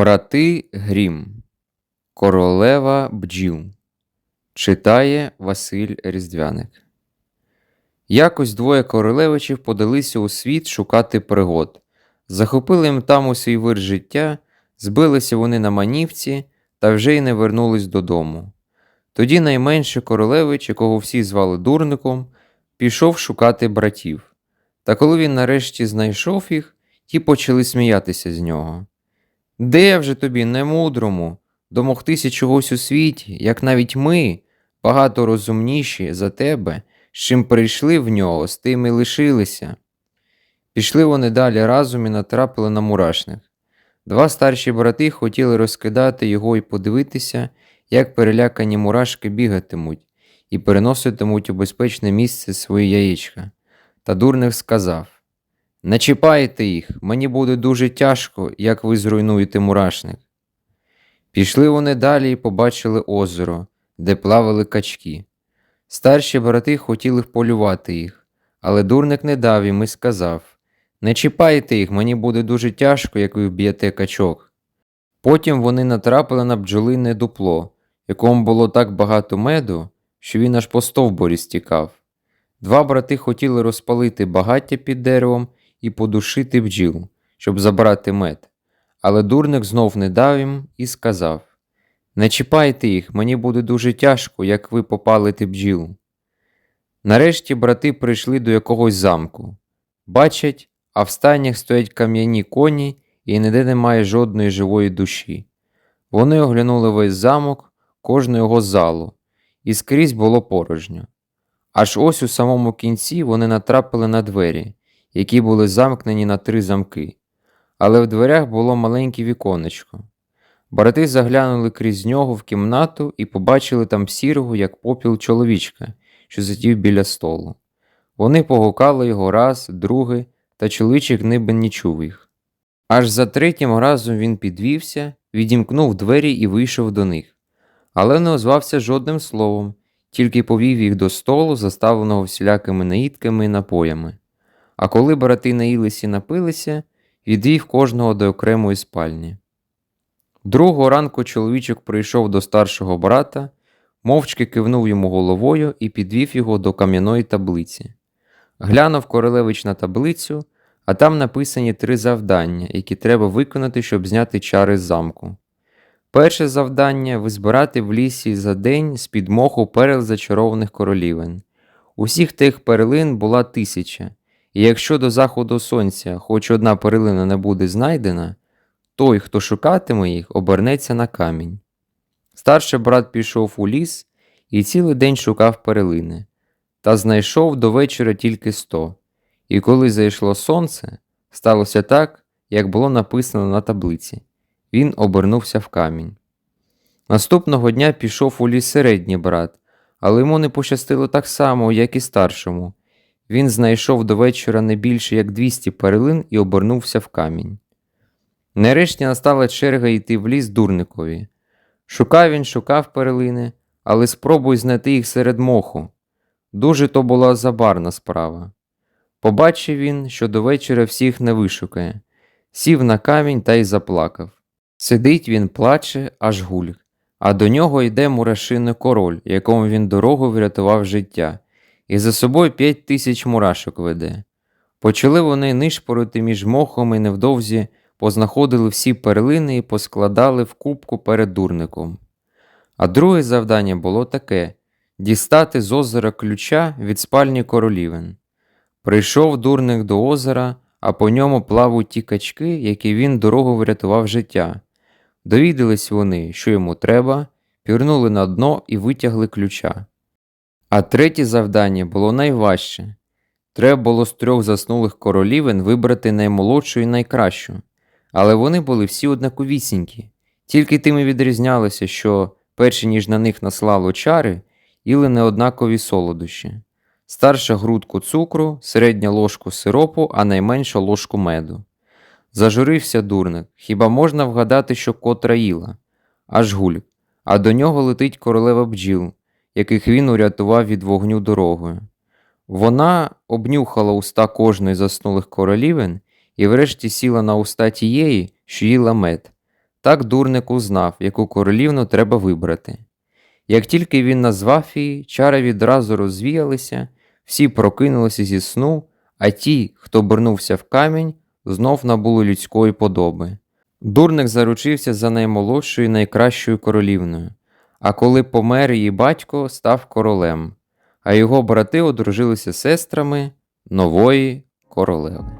Брати Грім. Королева бджіл. Читає Василь Різдвяник. Якось двоє королевичів подалися у світ шукати пригод. Захопили їм там у свій вир життя, збилися вони на манівці та вже й не вернулись додому. Тоді найменший королевич, якого всі звали дурником, пішов шукати братів. Та коли він нарешті знайшов їх, ті почали сміятися з нього. Де вже тобі, немудрому, домогтися чогось у світі, як навіть ми, багато розумніші за тебе, з чим прийшли в нього, з тим і лишилися. Пішли вони далі разом і натрапили на мурашник. Два старші брати хотіли розкидати його і подивитися, як перелякані мурашки бігатимуть і переноситимуть у безпечне місце свої яєчка. Та дурник сказав Не чіпайте їх, мені буде дуже тяжко, як ви зруйнуєте мурашник. Пішли вони далі і побачили озеро, де плавали качки. Старші брати хотіли вполювати їх, але дурник не дав їм і сказав Не чіпайте їх, мені буде дуже тяжко, як ви вб'єте качок. Потім вони натрапили на бджолине дупло, якому було так багато меду, що він аж по стовбурі стікав. Два брати хотіли розпалити багаття під деревом і подушити бджіл, щоб забрати мед. Але дурник знов не дав їм і сказав Не чіпайте їх, мені буде дуже тяжко, як ви попалите бджіл. Нарешті брати прийшли до якогось замку. Бачать, а в стайнях стоять кам'яні коні і ніде немає жодної живої душі. Вони оглянули весь замок, кожну його залу, і скрізь було порожньо. Аж ось у самому кінці вони натрапили на двері, які були замкнені на три замки, але в дверях було маленьке віконечко. Брати заглянули крізь нього в кімнату і побачили там сірого, як попіл чоловічка, що сидів біля столу. Вони погукали його раз, другий, та чоловічик ніби не чув їх. Аж за третім разом він підвівся, відімкнув двері і вийшов до них, але не озвався жодним словом, тільки повів їх до столу, заставленого всілякими наїдками і напоями. А коли брати наїлися і напилися, відвів кожного до окремої спальні. Другого ранку чоловічок прийшов до старшого брата, мовчки кивнув йому головою і підвів його до кам'яної таблиці. Глянув королевич на таблицю, а там написані три завдання, які треба виконати, щоб зняти чари з замку. Перше завдання визбирати в лісі за день з-під моху перел зачарованих королівен. Усіх тих перлин була тисяча, і якщо до заходу сонця хоч одна перлина не буде знайдена, той, хто шукатиме їх, обернеться на камінь. Старший брат пішов у ліс і цілий день шукав перлини, та знайшов до вечора тільки сто. І коли зайшло сонце, сталося так, як було написано на таблиці. Він обернувся в камінь. Наступного дня пішов у ліс середній брат, але йому не пощастило так само, як і старшому. Він знайшов до вечора не більше як 200 перлин і обернувся в камінь. Нарешті настала черга йти в ліс дурникові. Шукав він, шукав перлини, але спробуй знайти їх серед моху. Дуже то була забарна справа. Побачив він, що до вечора всіх не вишукає, сів на камінь та й заплакав. Сидить він, плаче, аж гуль, а до нього йде мурашиний король, якому він дорогу врятував життя, і за собою п'ять тисяч мурашок веде. Почали вони нишпорити між мохом і невдовзі познаходили всі перлини і поскладали в кубку перед дурником. А друге завдання було таке дістати з озера ключа від спальні королівен. Прийшов дурник до озера, а по ньому плавуть ті качки, які він дорогу врятував життя. Довідались вони, що йому треба, пірнули на дно і витягли ключа. А третє завдання було найважче треба було з трьох заснулих королівен вибрати наймолодшу і найкращу, але вони були всі однаковісінькі, тільки тим і відрізнялися, що, перші ніж на них наслало чари, їли неоднакові солодощі. Старша грудку цукру, середня ложку сиропу, а найменша ложку меду. Зажурився дурник, хіба можна вгадати, що котра їла? Аж гуль, а до нього летить королева бджіл, яких він урятував від вогню дорогою. Вона обнюхала уста кожної заснулих королівен і врешті сіла на уста тієї, що їла мед. Так дурник узнав, яку королівну треба вибрати. Як тільки він назвав її, чари відразу розвіялися, всі прокинулися зі сну, а ті, хто обернувся в камінь, знов набули людської подоби. Дурник заручився за наймолодшою і найкращою королівною, а коли помер її батько, став королем, а його брати одружилися сестрами нової королеви.